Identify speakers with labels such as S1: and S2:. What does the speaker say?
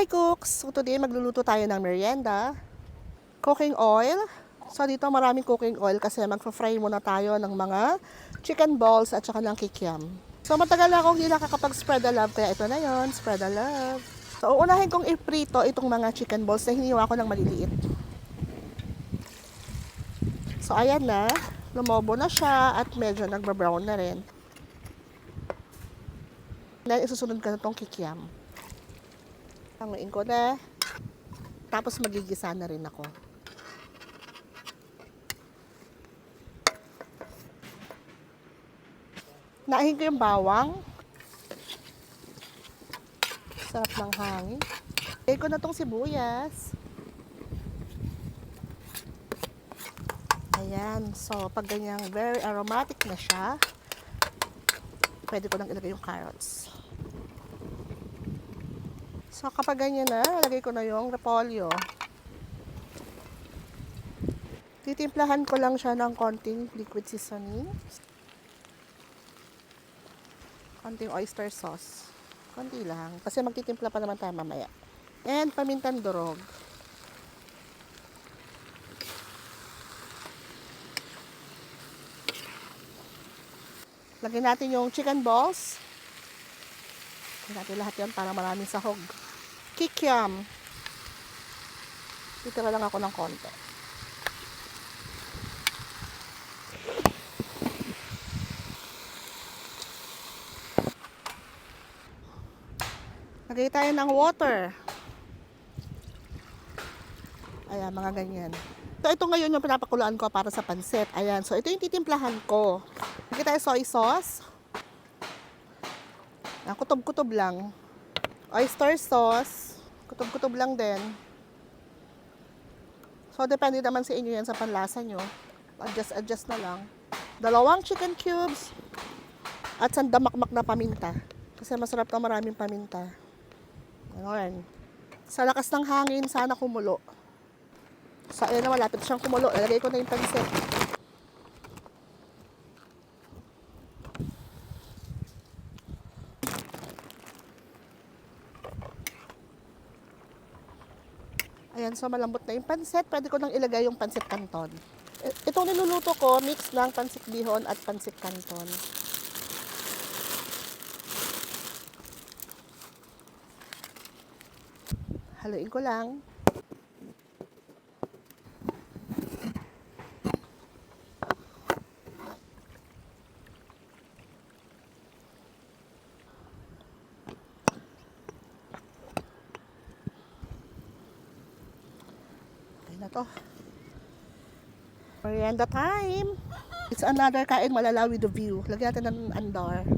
S1: Hi cooks! So today magluluto tayo ng merienda. Cooking oil. So dito maraming cooking oil kasi magpa-fry muna tayo ng mga chicken balls at saka ng kikiam. So matagal na akong hindi nakakapag-spread the love kaya ito na yon spread the love. So uunahin kong iprito itong mga chicken balls na hiniwa ko ng maliliit. So ayan na, lumobo na siya at medyo nagba-brown na rin. Then isusunod ko na itong kikiam. Tanguin ko na. Tapos magigisa na rin ako. Naahin ko yung bawang. Sarap ng hangin. Lagay ko na tong sibuyas. Ayan. So, pag ganyang very aromatic na siya, pwede ko nang ilagay yung carrots. So, kapag ganyan na, lagay ko na yung repolyo. Titimplahan ko lang siya ng konting liquid seasoning. Konting oyster sauce. Konti lang. Kasi magtitimpla pa naman tayo mamaya. And pamintan durog. Lagyan natin yung chicken balls. Lagyan natin lahat yan para maraming sahog. Kikiam. Titira lang ako ng konti. Lagay tayo ng water. Ayan, mga ganyan. So, ito ngayon yung pinapakuluan ko para sa pansit. Ayan, so ito yung titimplahan ko. Lagay tayo soy sauce. Kutob-kutob lang. Oyster sauce. Kutob-kutob lang din. So, depende naman sa inyo yan sa panlasa nyo. Adjust-adjust na lang. Dalawang chicken cubes. At sandamakmak na paminta. Kasi masarap na maraming paminta. Ayan. Sa lakas ng hangin, sana kumulo. So, ayun na malapit siyang kumulo. Ilagay ko na yung pansit. Ayan, so malambot na yung pansit. Pwede ko nang ilagay yung pansit canton. Itong niluluto ko, mix ng pansit bihon at pansit canton. Haluin ko lang. Na to. Merienda time! It's another kain malala with the view. Lagyan natin ng andar.